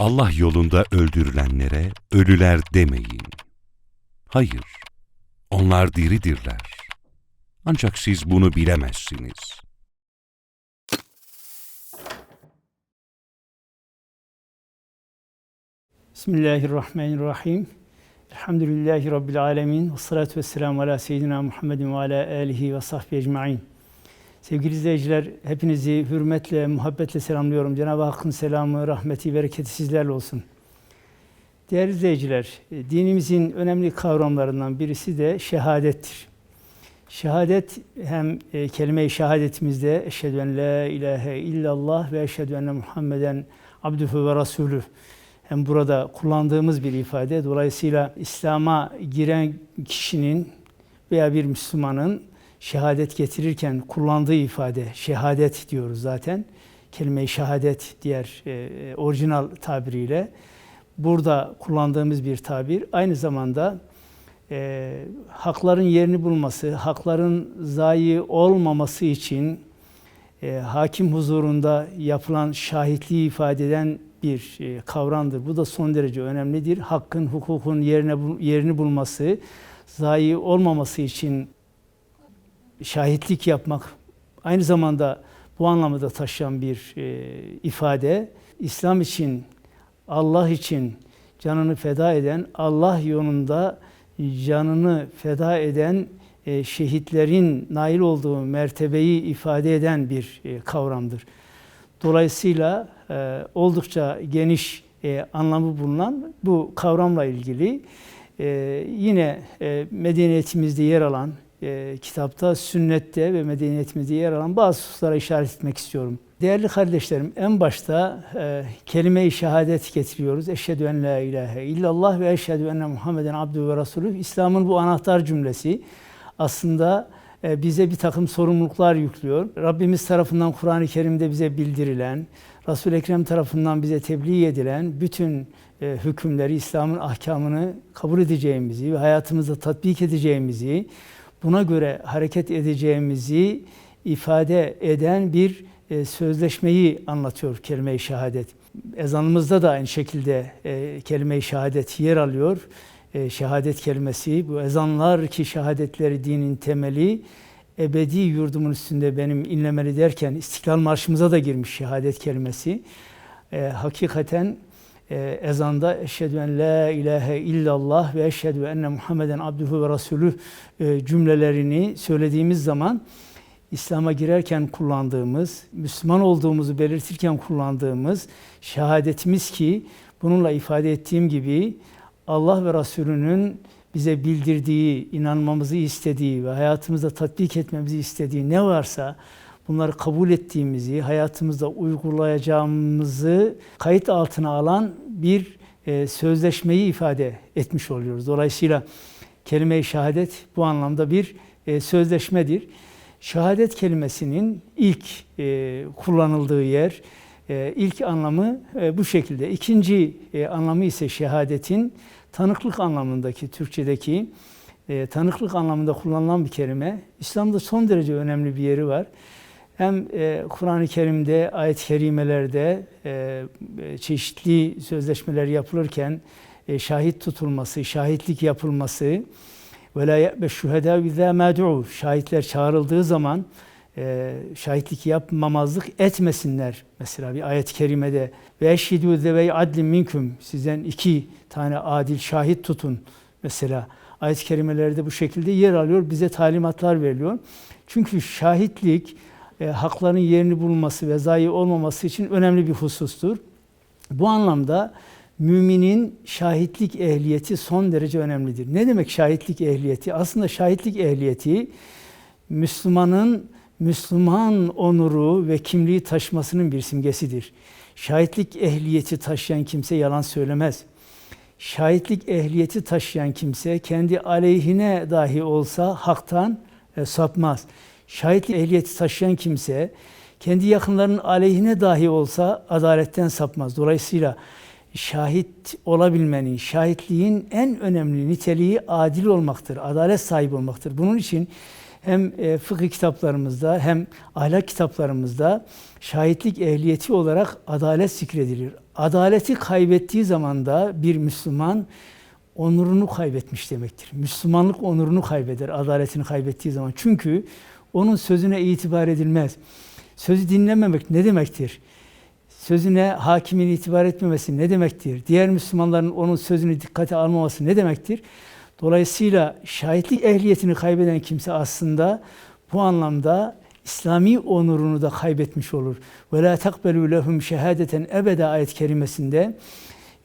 Allah yolunda öldürülenlere ölüler demeyin. Hayır, onlar diridirler. Ancak siz bunu bilemezsiniz. Bismillahirrahmanirrahim. Elhamdülillahi Rabbil alemin. Ve salatu ve selamu ala seyyidina Muhammedin ve ala alihi ve sahbihi ecma'in. Sevgili izleyiciler, hepinizi hürmetle, muhabbetle selamlıyorum. Cenab-ı Hakk'ın selamı, rahmeti, bereketi sizlerle olsun. Değerli izleyiciler, dinimizin önemli kavramlarından birisi de şehadettir. Şehadet hem e, kelime-i şehadetimizde eşhedü en la ilahe illallah ve eşhedü enne Muhammeden abdühü ve rasulü hem burada kullandığımız bir ifade. Dolayısıyla İslam'a giren kişinin veya bir Müslümanın şehadet getirirken kullandığı ifade şehadet diyoruz zaten. Kelime-i şehadet diğer e, orijinal tabiriyle burada kullandığımız bir tabir. Aynı zamanda e, hakların yerini bulması, hakların zayi olmaması için e, hakim huzurunda yapılan şahitliği ifade eden bir e, kavramdır. Bu da son derece önemlidir. Hakkın, hukukun yerine yerini bulması, zayi olmaması için şahitlik yapmak aynı zamanda bu anlamı da taşıyan bir e, ifade. İslam için, Allah için canını feda eden, Allah yolunda canını feda eden e, şehitlerin nail olduğu mertebeyi ifade eden bir e, kavramdır. Dolayısıyla e, oldukça geniş e, anlamı bulunan bu kavramla ilgili e, yine e, medeniyetimizde yer alan e, kitapta, sünnette ve medeniyetimizde yer alan bazı hususlara işaret etmek istiyorum. Değerli kardeşlerim, en başta e, kelime-i şehadet getiriyoruz. Eşhedü en la ilahe illallah ve eşhedü enne Muhammeden abdü ve rasulü. İslam'ın bu anahtar cümlesi aslında e, bize bir takım sorumluluklar yüklüyor. Rabbimiz tarafından Kur'an-ı Kerim'de bize bildirilen, Resul-i Ekrem tarafından bize tebliğ edilen bütün e, hükümleri, İslam'ın ahkamını kabul edeceğimizi ve hayatımızda tatbik edeceğimizi, buna göre hareket edeceğimizi ifade eden bir e, sözleşmeyi anlatıyor kelime-i şehadet. Ezanımızda da aynı şekilde e, kelime-i şehadet yer alıyor. E, şehadet kelimesi bu ezanlar ki şehadetleri dinin temeli ebedi yurdumun üstünde benim inlemeli derken İstiklal Marşımıza da girmiş şehadet kelimesi. Hakikaten e, ezanda eşhedü en la ilahe illallah ve eşhedü enne Muhammeden abduhu ve rasulü e, cümlelerini söylediğimiz zaman İslam'a girerken kullandığımız, Müslüman olduğumuzu belirtirken kullandığımız şehadetimiz ki bununla ifade ettiğim gibi Allah ve Resulünün bize bildirdiği, inanmamızı istediği ve hayatımızda tatbik etmemizi istediği ne varsa bunları kabul ettiğimizi, hayatımızda uygulayacağımızı kayıt altına alan bir e, sözleşmeyi ifade etmiş oluyoruz. Dolayısıyla kelime-i şehadet bu anlamda bir e, sözleşmedir. Şehadet kelimesinin ilk e, kullanıldığı yer, ilk anlamı bu şekilde. İkinci anlamı ise şehadetin tanıklık anlamındaki, Türkçedeki tanıklık anlamında kullanılan bir kelime. İslam'da son derece önemli bir yeri var. Hem e, Kur'an-ı Kerim'de, ayet-i kerimelerde e, e, çeşitli sözleşmeler yapılırken e, şahit tutulması, şahitlik yapılması ve la ye'be şuhedâ şahitler çağrıldığı zaman e, şahitlik yapmamazlık etmesinler. Mesela bir ayet-i kerimede ve eşhidû zevey adlin minküm sizden iki tane adil şahit tutun. Mesela ayet-i kerimelerde bu şekilde yer alıyor. Bize talimatlar veriliyor. Çünkü şahitlik e, hakların yerini bulması ve zayi olmaması için önemli bir husustur. Bu anlamda müminin şahitlik ehliyeti son derece önemlidir. Ne demek şahitlik ehliyeti? Aslında şahitlik ehliyeti Müslümanın Müslüman onuru ve kimliği taşımasının bir simgesidir. Şahitlik ehliyeti taşıyan kimse yalan söylemez. Şahitlik ehliyeti taşıyan kimse kendi aleyhine dahi olsa haktan e, sapmaz. Şahitlik ehliyeti taşıyan kimse kendi yakınlarının aleyhine dahi olsa adaletten sapmaz. Dolayısıyla şahit olabilmenin, şahitliğin en önemli niteliği adil olmaktır, adalet sahibi olmaktır. Bunun için hem e, fıkıh kitaplarımızda hem ahlak kitaplarımızda şahitlik ehliyeti olarak adalet zikredilir. Adaleti kaybettiği zaman da bir Müslüman onurunu kaybetmiş demektir. Müslümanlık onurunu kaybeder adaletini kaybettiği zaman. Çünkü onun sözüne itibar edilmez. Sözü dinlememek ne demektir? Sözüne hakimin itibar etmemesi ne demektir? Diğer Müslümanların onun sözünü dikkate almaması ne demektir? Dolayısıyla şahitlik ehliyetini kaybeden kimse aslında bu anlamda İslami onurunu da kaybetmiş olur. Ve la takbelu lehum şehadeten ebeda ayet kerimesinde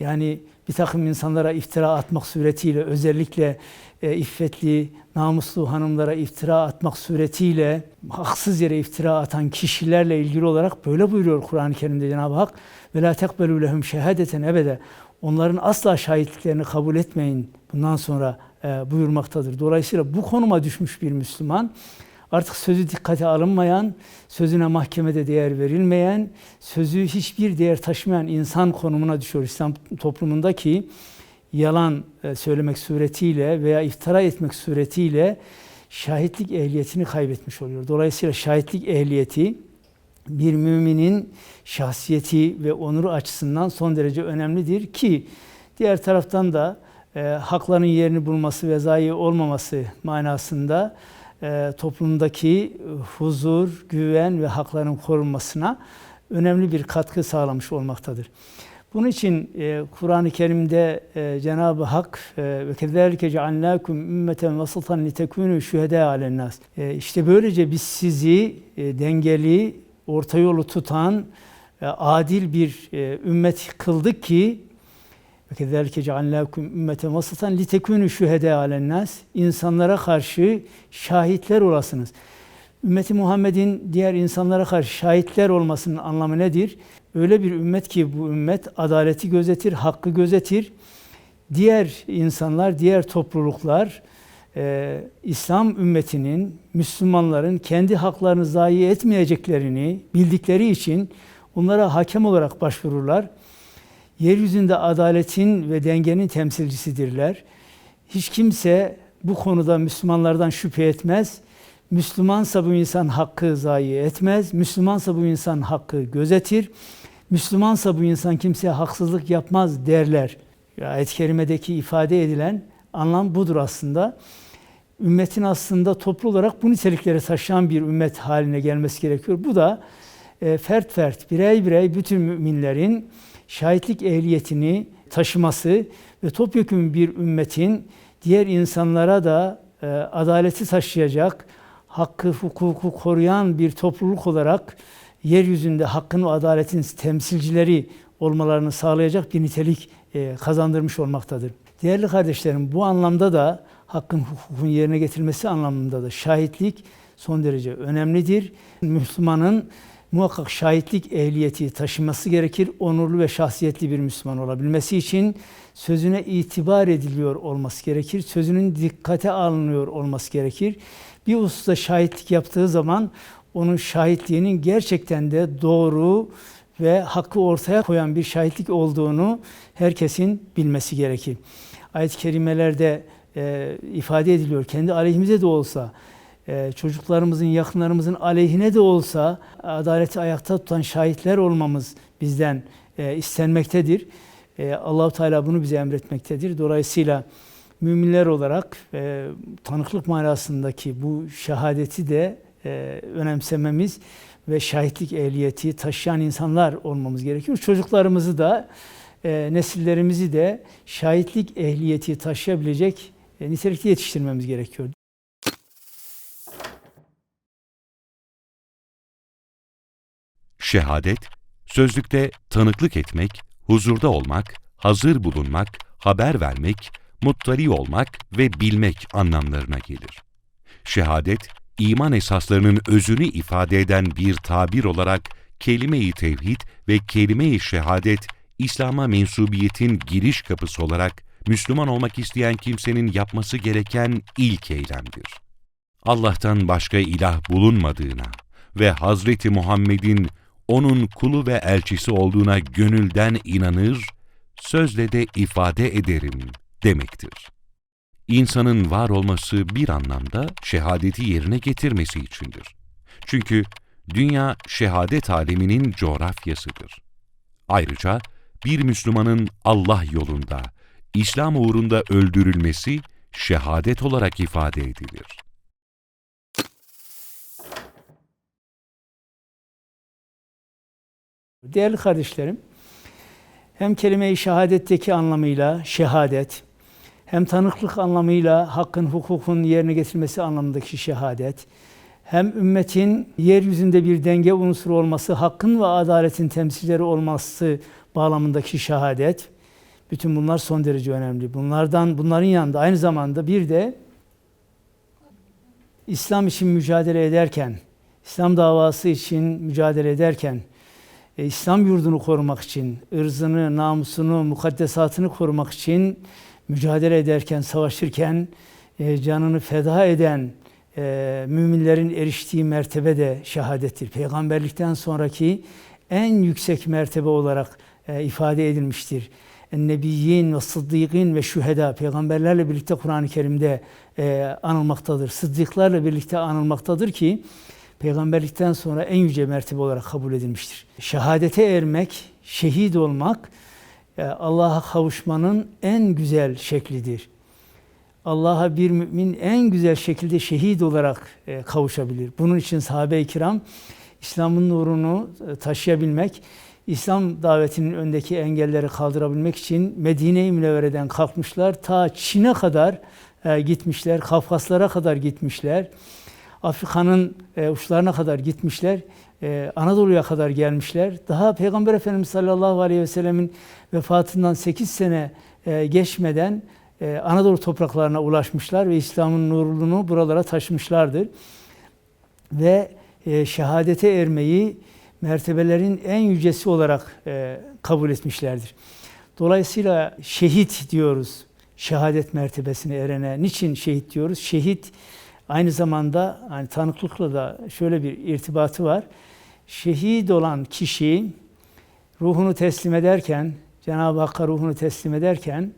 yani bir takım insanlara iftira atmak suretiyle özellikle e, iffetli, namuslu hanımlara iftira atmak suretiyle haksız yere iftira atan kişilerle ilgili olarak böyle buyuruyor Kur'an-ı Kerim'de Cenab-ı Hak ve la tekbelu lehum şehadeten ebede onların asla şahitliklerini kabul etmeyin bundan sonra e, buyurmaktadır. Dolayısıyla bu konuma düşmüş bir Müslüman artık sözü dikkate alınmayan, sözüne mahkemede değer verilmeyen, sözü hiçbir değer taşımayan insan konumuna düşüyor İslam toplumundaki yalan e, söylemek suretiyle veya iftira etmek suretiyle şahitlik ehliyetini kaybetmiş oluyor. Dolayısıyla şahitlik ehliyeti bir müminin şahsiyeti ve onuru açısından son derece önemlidir ki diğer taraftan da e, hakların yerini bulması ve zayi olmaması manasında e, toplumdaki huzur, güven ve hakların korunmasına önemli bir katkı sağlamış olmaktadır. Bunun için e, Kur'an-ı Kerim'de e, Cenab-ı Hak ve kezalike cealnakum ümmeten vasatan litekunu şuhada alennas. İşte böylece biz sizi dengeli, orta yolu tutan adil bir ümmet kıldık ki kezalike cealnakum ümmeten vasatan litekunu şuhada alennas. İnsanlara karşı şahitler olasınız. Ümmeti Muhammed'in diğer insanlara karşı şahitler olmasının anlamı nedir? Öyle bir ümmet ki bu ümmet adaleti gözetir, hakkı gözetir. Diğer insanlar, diğer topluluklar e, İslam ümmetinin, Müslümanların kendi haklarını zayi etmeyeceklerini bildikleri için onlara hakem olarak başvururlar. Yeryüzünde adaletin ve dengenin temsilcisidirler. Hiç kimse bu konuda Müslümanlardan şüphe etmez. Müslümansa bu insan hakkı zayi etmez. Müslümansa bu insan hakkı gözetir. Müslümansa bu insan kimseye haksızlık yapmaz derler. Ayet-i kerimedeki ifade edilen anlam budur aslında. Ümmetin aslında toplu olarak bu nitelikleri taşıyan bir ümmet haline gelmesi gerekiyor. Bu da e, fert fert, birey birey bütün müminlerin şahitlik ehliyetini taşıması ve topyekun bir ümmetin diğer insanlara da e, adaleti taşıyacak, hakkı, hukuku koruyan bir topluluk olarak yeryüzünde hakkın ve adaletin temsilcileri olmalarını sağlayacak bir nitelik e, kazandırmış olmaktadır. Değerli kardeşlerim bu anlamda da hakkın hukukun yerine getirilmesi anlamında da şahitlik son derece önemlidir. Müslümanın muhakkak şahitlik ehliyeti taşıması gerekir. Onurlu ve şahsiyetli bir Müslüman olabilmesi için sözüne itibar ediliyor olması gerekir. Sözünün dikkate alınıyor olması gerekir. Bir hususta şahitlik yaptığı zaman onun şahitliğinin gerçekten de doğru ve hakkı ortaya koyan bir şahitlik olduğunu herkesin bilmesi gerekir. Ayet-i kerimelerde e, ifade ediliyor. Kendi aleyhimize de olsa, e, çocuklarımızın, yakınlarımızın aleyhine de olsa adaleti ayakta tutan şahitler olmamız bizden e, istenmektedir. E, Allahu Teala bunu bize emretmektedir. Dolayısıyla müminler olarak e, tanıklık manasındaki bu şehadeti de e, önemsememiz ve şahitlik ehliyeti taşıyan insanlar olmamız gerekiyor. Çocuklarımızı da nesillerimizi de şahitlik ehliyeti taşıyabilecek nitelikte yetiştirmemiz gerekiyor. Şehadet, sözlükte tanıklık etmek, huzurda olmak, hazır bulunmak, haber vermek, muttali olmak ve bilmek anlamlarına gelir. Şehadet, iman esaslarının özünü ifade eden bir tabir olarak kelime-i tevhid ve kelime-i şehadet, İslam'a mensubiyetin giriş kapısı olarak Müslüman olmak isteyen kimsenin yapması gereken ilk eylemdir. Allah'tan başka ilah bulunmadığına ve Hazreti Muhammed'in onun kulu ve elçisi olduğuna gönülden inanır, sözle de ifade ederim demektir. insanın var olması bir anlamda şehadeti yerine getirmesi içindir. Çünkü dünya şehadet aleminin coğrafyasıdır. Ayrıca bir Müslümanın Allah yolunda, İslam uğrunda öldürülmesi şehadet olarak ifade edilir. Değerli kardeşlerim, hem kelime-i şehadetteki anlamıyla şehadet, hem tanıklık anlamıyla hakkın, hukukun yerine getirilmesi anlamındaki şehadet, hem ümmetin yeryüzünde bir denge unsuru olması, hakkın ve adaletin temsilcileri olması bağlamındaki şehadet, bütün bunlar son derece önemli. Bunlardan, bunların yanında aynı zamanda bir de İslam için mücadele ederken, İslam davası için mücadele ederken, e, İslam yurdunu korumak için, ırzını, namusunu, mukaddesatını korumak için mücadele ederken, savaşırken e, canını feda eden e, müminlerin eriştiği mertebe de şehadettir. Peygamberlikten sonraki en yüksek mertebe olarak ifade edilmiştir. Nebiyyin ve sıddıkın ve şüheda peygamberlerle birlikte Kur'an-ı Kerim'de anılmaktadır. Sıddıklarla birlikte anılmaktadır ki peygamberlikten sonra en yüce mertebe olarak kabul edilmiştir. Şehadete ermek, şehit olmak e, Allah'a kavuşmanın en güzel şeklidir. Allah'a bir mümin en güzel şekilde şehit olarak e, kavuşabilir. Bunun için sahabe-i kiram İslam'ın nurunu e, taşıyabilmek, İslam davetinin öndeki engelleri kaldırabilmek için Medine-i Münevvere'den kalkmışlar. Ta Çin'e kadar gitmişler, Kafkaslara kadar gitmişler. Afrika'nın e, uçlarına kadar gitmişler. E, Anadolu'ya kadar gelmişler. Daha Peygamber Efendimiz sallallahu aleyhi ve sellemin vefatından 8 sene e, geçmeden e, Anadolu topraklarına ulaşmışlar ve İslam'ın nurunu buralara taşımışlardır. Ve e, şehadete ermeyi mertebelerin en yücesi olarak e, kabul etmişlerdir. Dolayısıyla şehit diyoruz şehadet mertebesine erene. Niçin şehit diyoruz? Şehit Aynı zamanda hani tanıklıkla da şöyle bir irtibatı var. Şehit olan kişi ruhunu teslim ederken, Cenab-ı Hakk'a ruhunu teslim ederken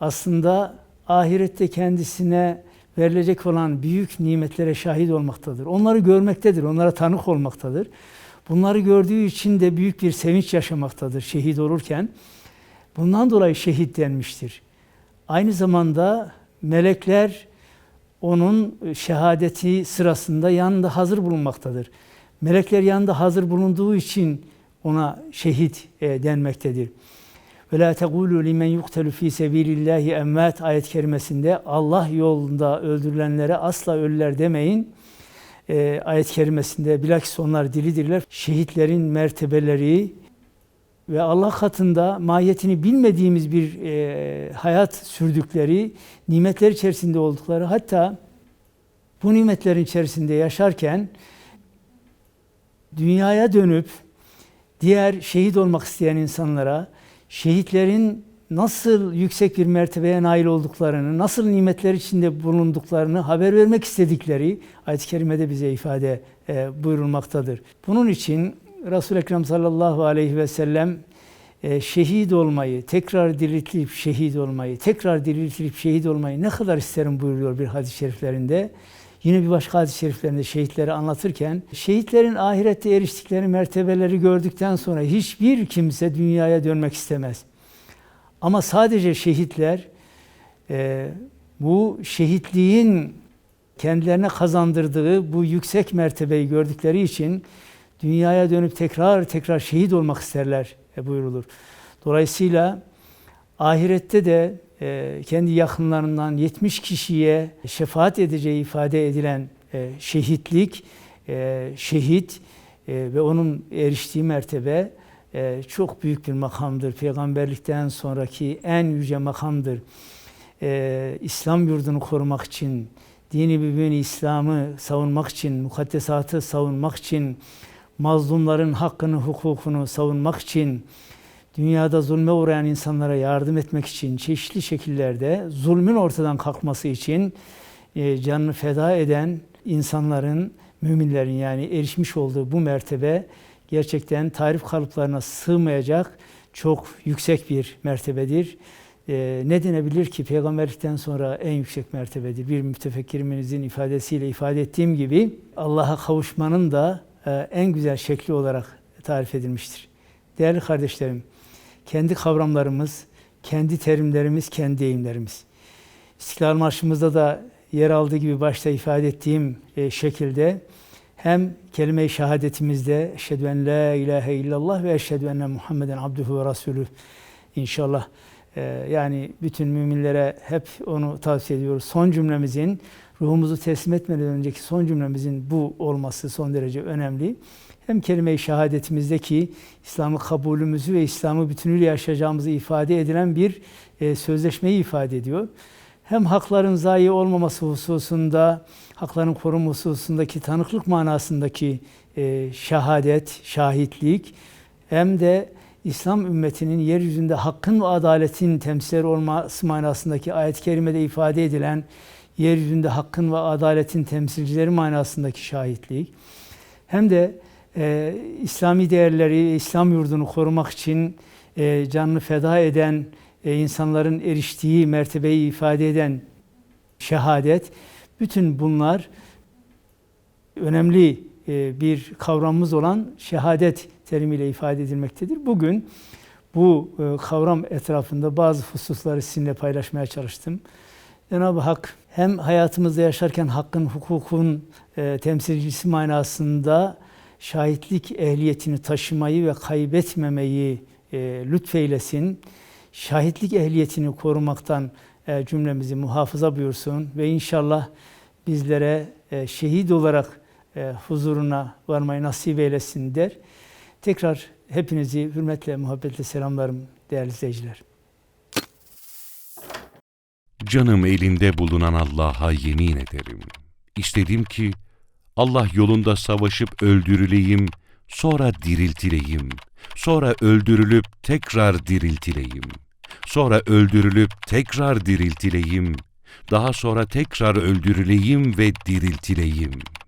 aslında ahirette kendisine verilecek olan büyük nimetlere şahit olmaktadır. Onları görmektedir, onlara tanık olmaktadır. Bunları gördüğü için de büyük bir sevinç yaşamaktadır şehit olurken. Bundan dolayı şehit denmiştir. Aynı zamanda melekler onun şehadeti sırasında yanında hazır bulunmaktadır. Melekler yanında hazır bulunduğu için ona şehit e, denmektedir. Ve la tegulu limen yuqtalu fi sabilillahi emmat ayet kerimesinde Allah yolunda öldürülenlere asla ölüler demeyin. E, ayet kerimesinde bilakis onlar dilidirler. Şehitlerin mertebeleri ve Allah katında mahiyetini bilmediğimiz bir e, hayat sürdükleri, nimetler içerisinde oldukları, hatta bu nimetlerin içerisinde yaşarken dünyaya dönüp diğer şehit olmak isteyen insanlara şehitlerin nasıl yüksek bir mertebeye nail olduklarını, nasıl nimetler içinde bulunduklarını haber vermek istedikleri ayet-i kerimede bize ifade e, buyurulmaktadır. Bunun için Resul-i Ekrem sallallahu aleyhi ve sellem e, şehit olmayı, tekrar diriltilip şehit olmayı, tekrar diriltilip şehit olmayı ne kadar isterim buyuruyor bir hadis-i şeriflerinde. Yine bir başka hadis-i şeriflerinde şehitleri anlatırken, şehitlerin ahirette eriştikleri mertebeleri gördükten sonra hiçbir kimse dünyaya dönmek istemez. Ama sadece şehitler e, bu şehitliğin kendilerine kazandırdığı bu yüksek mertebeyi gördükleri için dünyaya dönüp tekrar tekrar şehit olmak isterler e, buyurulur. Dolayısıyla ahirette de e, kendi yakınlarından 70 kişiye şefaat edeceği ifade edilen e, şehitlik, e, şehit e, ve onun eriştiği mertebe e, çok büyük bir makamdır. Peygamberlikten sonraki en yüce makamdır. E, İslam yurdunu korumak için, dini bir İslam'ı savunmak için, mukaddesatı savunmak için, mazlumların hakkını, hukukunu savunmak için, dünyada zulme uğrayan insanlara yardım etmek için, çeşitli şekillerde zulmün ortadan kalkması için e, canını feda eden insanların, müminlerin yani erişmiş olduğu bu mertebe gerçekten tarif kalıplarına sığmayacak çok yüksek bir mertebedir. e, ne denebilir ki peygamberlikten sonra en yüksek mertebedir. Bir mütefekkirimizin ifadesiyle ifade ettiğim gibi Allah'a kavuşmanın da en güzel şekli olarak tarif edilmiştir. Değerli kardeşlerim, kendi kavramlarımız, kendi terimlerimiz, kendi deyimlerimiz. İstiklal Marşımızda da yer aldığı gibi başta ifade ettiğim e, şekilde hem kelime-i şehadetimizde eşhedü en la ilahe illallah ve eşhedü enne Muhammeden abduhu ve rasulü inşallah e, yani bütün müminlere hep onu tavsiye ediyoruz. Son cümlemizin ruhumuzu teslim etmeden önceki son cümlemizin bu olması son derece önemli. Hem kelime-i şehadetimizdeki İslam'ı kabulümüzü ve İslam'ı bütünüyle yaşayacağımızı ifade edilen bir e, sözleşmeyi ifade ediyor. Hem hakların zayi olmaması hususunda, hakların korunması hususundaki tanıklık manasındaki e, şehadet, şahitlik hem de İslam ümmetinin yeryüzünde hakkın ve adaletin temsilcileri olması manasındaki ayet-i kerimede ifade edilen yeryüzünde hakkın ve adaletin temsilcileri manasındaki şahitlik hem de e, İslami değerleri, İslam yurdunu korumak için e, canını feda eden e, insanların eriştiği mertebeyi ifade eden şehadet, bütün bunlar önemli e, bir kavramımız olan şehadet terimiyle ifade edilmektedir. Bugün bu e, kavram etrafında bazı hususları sizinle paylaşmaya çalıştım. Cenab-ı Hak hem hayatımızda yaşarken hakkın, hukukun e, temsilcisi manasında şahitlik ehliyetini taşımayı ve kaybetmemeyi e, lütfeylesin. Şahitlik ehliyetini korumaktan e, cümlemizi muhafaza buyursun ve inşallah bizlere e, şehit olarak e, huzuruna varmayı nasip eylesin der. Tekrar hepinizi hürmetle, muhabbetle selamlarım değerli izleyiciler. Canım elinde bulunan Allah'a yemin ederim. İstedim ki Allah yolunda savaşıp öldürüleyim, sonra diriltileyim. Sonra öldürülüp tekrar diriltileyim. Sonra öldürülüp tekrar diriltileyim. Daha sonra tekrar öldürüleyim ve diriltileyim.''